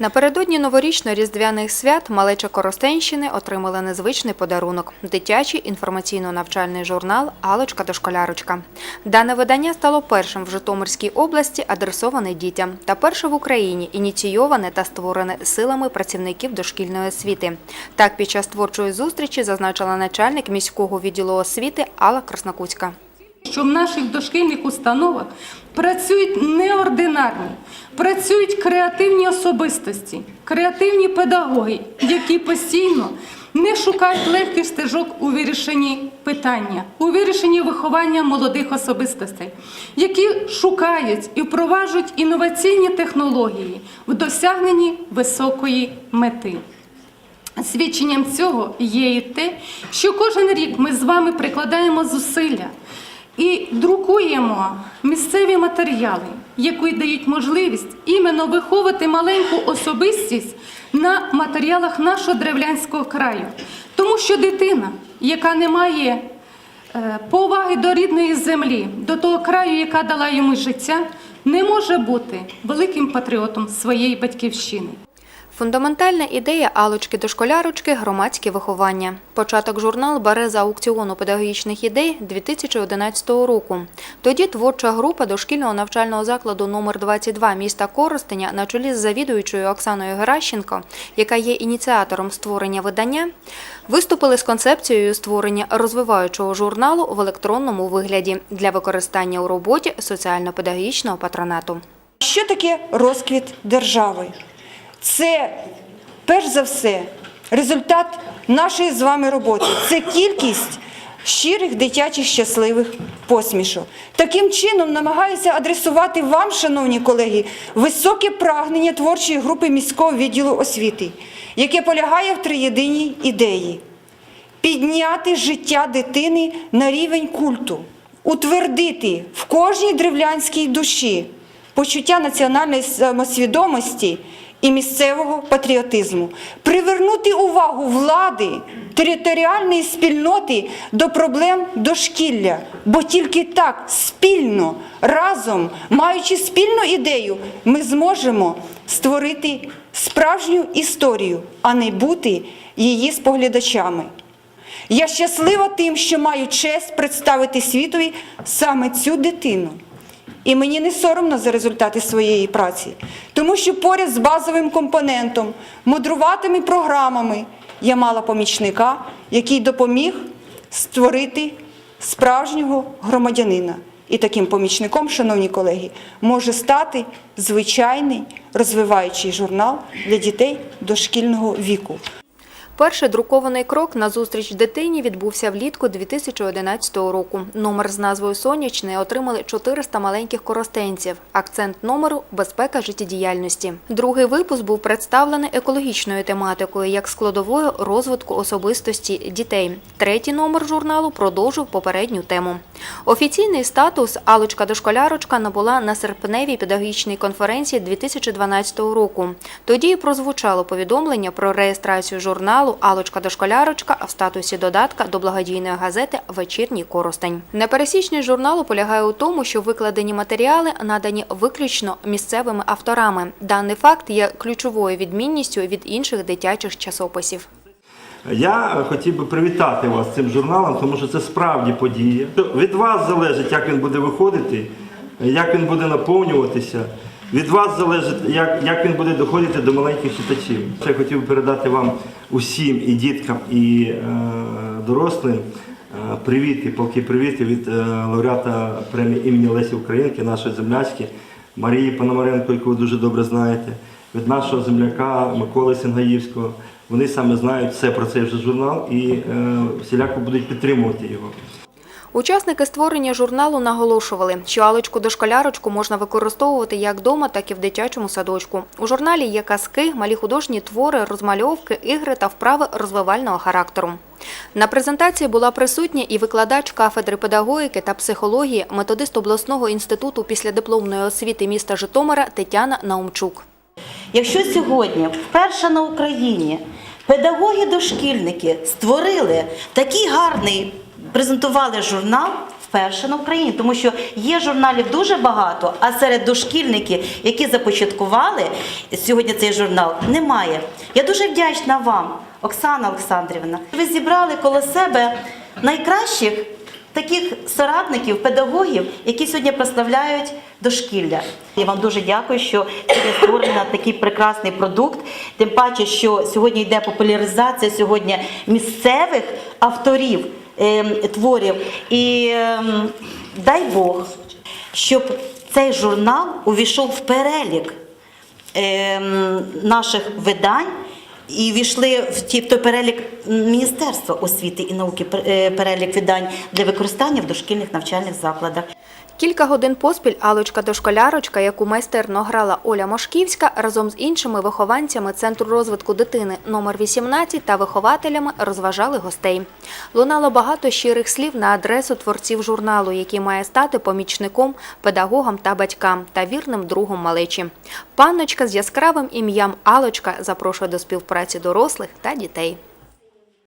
Напередодні новорічно-різдвяних свят малеча Коростенщини отримали незвичний подарунок – дитячий інформаційно-навчальний журнал «Алочка дошколярочка». Дане видання стало першим в Житомирській області, адресоване дітям, та перше в Україні, ініційоване та створене силами працівників дошкільної освіти. Так, під час творчої зустрічі зазначила начальник міського відділу освіти Алла Краснокутська. Що в наших дошкільних установах працюють неординарні, працюють креативні особистості, креативні педагоги, які постійно не шукають легких стежок у вирішенні питання, у вирішенні виховання молодих особистостей, які шукають і впроваджують інноваційні технології в досягненні високої мети. Свідченням цього є і те, що кожен рік ми з вами прикладаємо зусилля і друкуємо місцеві матеріали, які дають можливість іменно виховувати маленьку особистість на матеріалах нашого древлянського краю. Тому що дитина, яка не має е, поваги до рідної землі, до того краю, яка дала йому життя, не може бути великим патріотом своєї батьківщини. Фундаментальна ідея Алочки дошколярочки – громадське виховання. Початок журнал бере за аукціону педагогічних ідей 2011 року. Тоді творча група дошкільного навчального закладу номер 22 міста Коростеня на чолі з завідуючою Оксаною Геращенко, яка є ініціатором створення видання, виступили з концепцією створення розвиваючого журналу в електронному вигляді для використання у роботі соціально-педагогічного патронату. Що таке розквіт держави? Це перш за все результат нашої з вами роботи. Це кількість щирих дитячих щасливих посмішок. Таким чином намагаюся адресувати вам, шановні колеги, високе прагнення творчої групи міського відділу освіти, яке полягає в триєдиній ідеї підняти життя дитини на рівень культу, утвердити в кожній древлянській душі почуття національної самосвідомості і місцевого патріотизму, привернути увагу влади, територіальної спільноти до проблем дошкілля, бо тільки так спільно, разом, маючи спільну ідею, ми зможемо створити справжню історію, а не бути її споглядачами. Я щаслива тим, що маю честь представити світові саме цю дитину. І мені не соромно за результати своєї праці, тому що поряд з базовим компонентом, мудруватими програмами я мала помічника, який допоміг створити справжнього громадянина. І таким помічником, шановні колеги, може стати звичайний розвиваючий журнал для дітей дошкільного віку. Перший друкований крок на зустріч дитині відбувся влітку 2011 року. Номер з назвою «Сонячний» отримали 400 маленьких коростенців. Акцент номеру – безпека життєдіяльності. Другий випуск був представлений екологічною тематикою як складовою розвитку особистості дітей. Третій номер журналу продовжив попередню тему. Офіційний статус «Алочка дошколярочка» набула на серпневій педагогічній конференції 2012 року. Тоді і прозвучало повідомлення про реєстрацію журналу «Алочка дошколярочка» в статусі додатка до благодійної газети «Вечірній Коростень». Непересічність журналу полягає у тому, що викладені матеріали надані виключно місцевими авторами. Даний факт є ключовою відмінністю від інших дитячих часописів. Я хотів би привітати вас цим журналом, тому що це справді подія. Від вас залежить, як він буде виходити, як він буде наповнюватися. Від вас залежить, як, як він буде доходити до маленьких читачів. Я хотів передати вам усім і діткам, і е, дорослим е, привіти, полки привіти від е, лауреата премії імені Лесі Українки, нашої землячки Марії Пономаренко, яку ви дуже добре знаєте, від нашого земляка Миколи Сінгаївського. Вони саме знають все про цей вже журнал і е, всіляко будуть підтримувати його. Учасники створення журналу наголошували, що алочку дошколярочку можна використовувати як вдома, так і в дитячому садочку. У журналі є казки, малі художні твори, розмальовки, ігри та вправи розвивального характеру. На презентації була присутня і викладач кафедри педагогіки та психології, методист обласного інституту післядипломної освіти міста Житомира Тетяна Наумчук. Якщо сьогодні вперше на Україні педагоги-дошкільники створили такий гарний презентували журнал, вперше на Україні, тому що є журналів дуже багато, а серед дошкільників, які започаткували сьогодні цей журнал, немає. Я дуже вдячна вам, Оксана Олександрівна. Ви зібрали коло себе найкращих таких соратників, педагогів, які сьогодні прославляють дошкілля. Я вам дуже дякую, що сьогодні створений такий прекрасний продукт. Тим паче, що сьогодні йде популяризація сьогодні місцевих авторів творів. І ем, дай Бог, щоб цей журнал увійшов в перелік ем, наших видань і війшли в ті той перелік Міністерства освіти і науки, е, перелік видань для використання в дошкільних навчальних закладах. Кілька годин поспіль Алочка-дошколярочка, яку майстерно грала Оля Мошківська, разом з іншими вихованцями Центру розвитку дитини номер 18 та вихователями розважали гостей. Лунало багато щирих слів на адресу творців журналу, який має стати помічником, педагогам та батькам та вірним другом малечі. Панночка з яскравим ім'ям Алочка запрошує до співпраці дорослих та дітей.